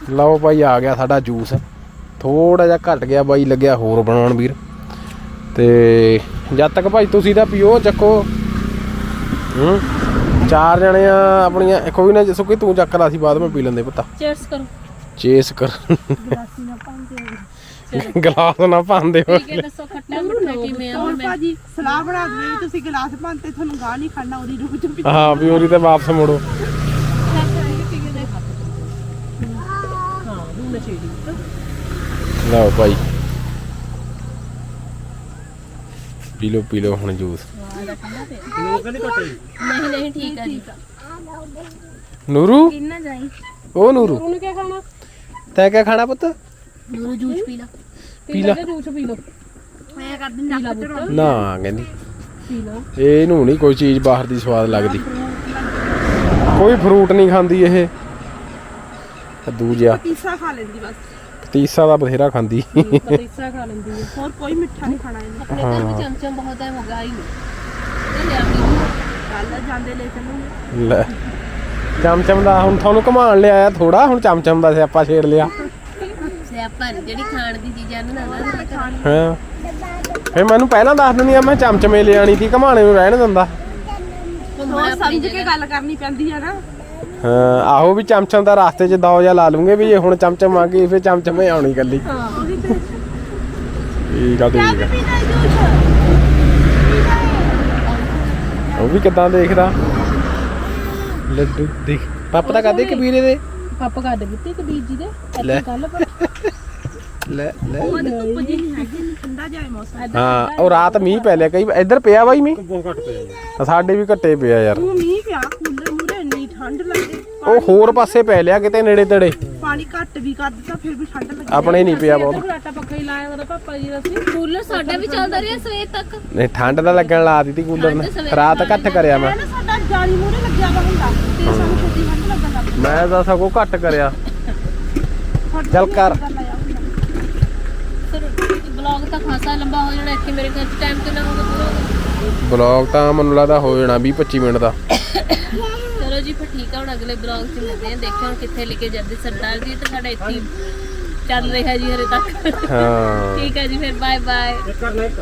Speaker 1: ਲਓ ਭਾਈ ਆ ਗਿਆ ਸਾਡਾ ਜੂਸ। ਥੋੜਾ ਜਿਹਾ ਘਟ ਗਿਆ ਬਾਈ ਲੱਗਿਆ ਹੋਰ ਬਣਾਉਣ ਵੀਰ। ਤੇ ਜਦ ਤੱਕ ਭਾਈ ਤੁਸੀਂ ਤਾਂ ਪੀਓ ਚੱਕੋ। ਹੂੰ? ਚਾਰ ਜਣੇ ਆ ਆਪਣੀਆਂ ਕੋਈ ਨਾ ਸੁੱਕੀ ਤੂੰ ਚੱਕ ਲਾ ਸੀ ਬਾਅਦ ਮੈਂ ਪੀ ਲੈਂਦੇ ਪਤਾ।
Speaker 3: ਚੀਅਰਸ ਕਰੋ।
Speaker 1: ਚੇਸ ਕਰ। ਗਲਾਸ ਨਾ ਪਾਉਂਦੇ ਹੋ
Speaker 3: ਠੀਕ ਹੈ ਦੱਸੋ ਖੱਟਾ ਮਿੱਠਾ ਕਿਵੇਂ ਆ
Speaker 2: ਹੋਰ
Speaker 3: ਹੁਣ ਮੈਂ?
Speaker 2: ਭਾਜੀ ਸਲਾਹ ਬਣਾ ਦੇ ਵੀ ਤੁਸੀਂ ਗਲਾਸ ਭੰਤੇ ਤੁਹਾਨੂੰ ਗਾਹ ਨਹੀਂ ਖੜਨਾ ਉਹਦੀ ਰੂਹ ਚ
Speaker 1: ਹਾਂ ਵੀ ਉਹਦੀ ਤੇ ਵਾਪਸ ਮੁੜੋ। ਲਓ ਭਾਈ ਪੀ ਲਓ ਪੀ ਲਓ ਹੁਣ ਜੂਸ।
Speaker 3: ਨਹੀਂ ਨਹੀਂ ਠੀਕ ਆ ਜੀ।
Speaker 1: ਨੂਰੂ?
Speaker 3: ਕਿੰਨਾ ਜਾਈ?
Speaker 1: ਉਹ ਨੂਰੂ।
Speaker 4: ਉਹਨੂੰ ਕੀ ਖਾਣਾ?
Speaker 1: ਤੈਂ ਕਿਆ ਖਾਣਾ ਪੁੱਤ?
Speaker 3: ਨੂਰੂ ਜੂਸ ਪੀ ਲਾ।
Speaker 1: ਪੀ ਲਾ।
Speaker 4: ਜੂਸ ਪੀ ਲਓ
Speaker 2: ਮੈਂ ਕਰ ਦਿੰਦਾ
Speaker 1: ਨਾ ਕਹਿੰਦੀ।
Speaker 4: ਪੀ ਲਓ
Speaker 1: ਇਹਨੂੰ ਨਹੀਂ ਕੋਈ ਚੀਜ਼ ਬਾਹਰ ਦੀ ਸਵਾਦ ਲੱਗਦੀ। ਕੋਈ ਫਰੂਟ ਨਹੀਂ ਖਾਂਦੀ ਇਹ। ਕੱਦੂ ਜਿਹਾ।
Speaker 2: ਪੀਸਾ ਖਾ ਲੈਂਦੀ ਬਸ।
Speaker 1: ਪਤੀਸਾ ਦਾ ਬਥੇਰਾ ਖਾਂਦੀ।
Speaker 4: ਪਤੀਸਾ ਖਾ ਲੈਂਦੀ ਹੈ।
Speaker 2: ਹੋਰ ਕੋਈ ਮਿੱਠਾ ਨਹੀਂ ਖਾਣਾ ਇਹਨੇ।
Speaker 3: ਆਪਣੇ ਘਰ ਵਿੱਚ ਚਮਚਮ ਬਹੁਤ ਹੈ ਹੋਗਾ ਹੀ ਨਹੀਂ ਇਹ ਲਿਆ ਪੀ
Speaker 2: ਕੱਲ ਜਾਂਦੇ ਲੈ ਚੱਲੂਗੇ।
Speaker 1: ਲੈ ਚਮਚਮ ਦਾ ਹੁਣ ਤੁਹਾਨੂੰ ਘਮਾਣ ਲਿਆਇਆ ਥੋੜਾ ਹੁਣ ਚਮਚਮ ਦਾ ਸਿਆਪਾ ਛੇੜ ਲਿਆ।
Speaker 3: ਸਿਆਪਾ ਨੀ, ਜਿਹੜੀ ਖਾਣ ਦੀ ਚੀਜ਼ਾਂ ਨੂੰ ਨਾ ਨਾ ਖਾਣ।
Speaker 1: ਹਾਂ। ਫੇ ਮੈਨੂੰ ਪਹਿਲਾਂ ਦੱਸ ਦਿੰਦੀ ਆ ਮੈਂ ਚਮਚਮੇ ਲਿਆਣੀ ਸੀ ਘਮਾਣੇ ਨੂੰ ਰਹਿਣ ਦਿੰਦਾ।
Speaker 2: ਹੋਰ ਸਮਝ ਕੇ ਗੱਲ ਕਰਨੀ ਪੈਂਦੀ ਆ ਨਾ।
Speaker 1: ਹਾਂ ਆਹੋ ਵੀ ਚਮਚਮ ਦਾ ਰਾਸਤੇ 'ਚ ਦੌ ਜਾ ਲਾ ਲੂੰਗੇ ਵੀ ਜੇ ਹੁਣ ਚਮਚਮ ਆ ਗਈ ਫੇ ਚਮਚਮੇ ਆਉਣੀ ਗੱਲੀ ਠੀਕ ਆ ਠੀਕ ਆ। ਉਹ ਵੀ ਕਿਦਾਂ ਦੇਖਦਾ? ਲੱਡੂ ਦੇਖ। ਪਾਪਾ ਤਾਂ ਕਹਦੇ ਕਬੀਰੇ ਦੇ?
Speaker 4: ਪਾਪਾ ਕੱਢ ਦਿੱਤੇ ਕਬੀਰ ਜੀ ਦੇ
Speaker 1: ਲੈ। ਲੈ ਲੈ।
Speaker 2: ਧੁੱਪ ਜੀ ਨਹੀਂ ਹੈਗੀ ਠੰਡਾ ਜਾਏ ਮੌਸਮ
Speaker 1: ਹਾਂ। ਉਹ ਰਾਤ ਮੀਂਹ ਪੈ ਲਿਆ ਕਈ ਇੱਧਰ ਪਿਆ ਬਾਈ ਮੀਂਹ?
Speaker 5: ਬਹੁਤ ਘੱਟ ਪਿਆ।
Speaker 1: ਆ ਸਾਡੇ ਵੀ ਘੱਟੇ ਪਿਆ ਯਾਰ।
Speaker 2: ਮੀਂਹ ਪਿਆ ਠੰਡ ਲੱਗੇ
Speaker 1: ਉਹ ਹੋਰ ਪਾਸੇ ਪੈ ਲਿਆ ਕਿਤੇ ਨੇੜੇ ਤੇੜੇ।
Speaker 2: ਪਾਣੀ ਘੱਟ ਵੀ ਕਰ ਦਿੱਤਾ ਫਿਰ ਵੀ ਠੰਡ ਲੱਗੀ।
Speaker 1: ਆਪਣੇ ਨਹੀਂ ਪਿਆ ਬਹੁਤ।
Speaker 4: ਫਰਾਟਾ ਪੱਖਾ ਹੀ ਲਾਇਆ ਉਹਦਾ ਪਾਪਾ ਜੀ ਦਾ ਸੀ।
Speaker 3: ਕੂਲਰ ਸਾਡਾ ਵੀ ਚੱਲਦਾ ਰਿਹਾ ਸਵੇਰ ਤੱਕ।
Speaker 1: ਨਹੀਂ ਠੰਡ ਤਾਂ ਲੱਗਣ ਲਾ ਦਿੱਤੀ ਕੂਲਰ ਨੇ। ਰਾਤ ਘੱਟ ਕਰਿਆ ਮੈਂ।
Speaker 2: ਨਾ ਸਾਡਾ ਜਾਲੀ ਮੂਰੇ ਲੱਗਿਆ ਵਾ ਹੁੰਦਾ ਤੇ ਸਾਨੂੰ ਛੇਤੀ ਠੰਡ ਲੱਗਣ ਲੱਗ
Speaker 1: ਮੈਂ ਤਾਂ ਸਗੋਂ ਘੱਟ ਕਰਿਆ। ਚੱਲ ਕਰ।
Speaker 3: ਬਲੌਗ ਤਾਂ ਖਾਸਾ ਲੰਬਾ ਹੋ ਜਾਣਾ ਇੱਥੇ ਮੇਰੇ ਘਰ ਟਾਈਮ ਤੇ ਨਾ ਹੋਗਾ ਪੂਰਾ
Speaker 1: ਬਲੌਗ? ਤਾਂ ਮੈਨੂੰ ਲੱਗਦਾ ਹੋ ਜਾਣਾ 20 25 ਮਿੰਟ ਦਾ।
Speaker 3: ਠੀਕ ਆ ਹੁਣ ਅਗਲੇ ਬਲੌਗ 'ਚ ਮਿਲਦੇ ਹਾਂ ਦੇਖਿਓ ਹੁਣ ਕਿੱਥੇ ਲੈ ਕੇ ਜਾਂਦੇ ਸਰਦਾਰ ਜੀ ਤਾਂ ਸਾਡਾ ਇੱਥੇ ਹੀ ਚੱਲ ਰਿਹਾ ਜੀ ਹਰੇ ਤੱਕ।
Speaker 1: ਹਾਂ।
Speaker 3: ਠੀਕ ਹੈ ਜੀ ਫਿਰ ਬਾਏ ਬਾਏ
Speaker 5: ਇੱਕ ਕਰਨਾ ਇੱਕ।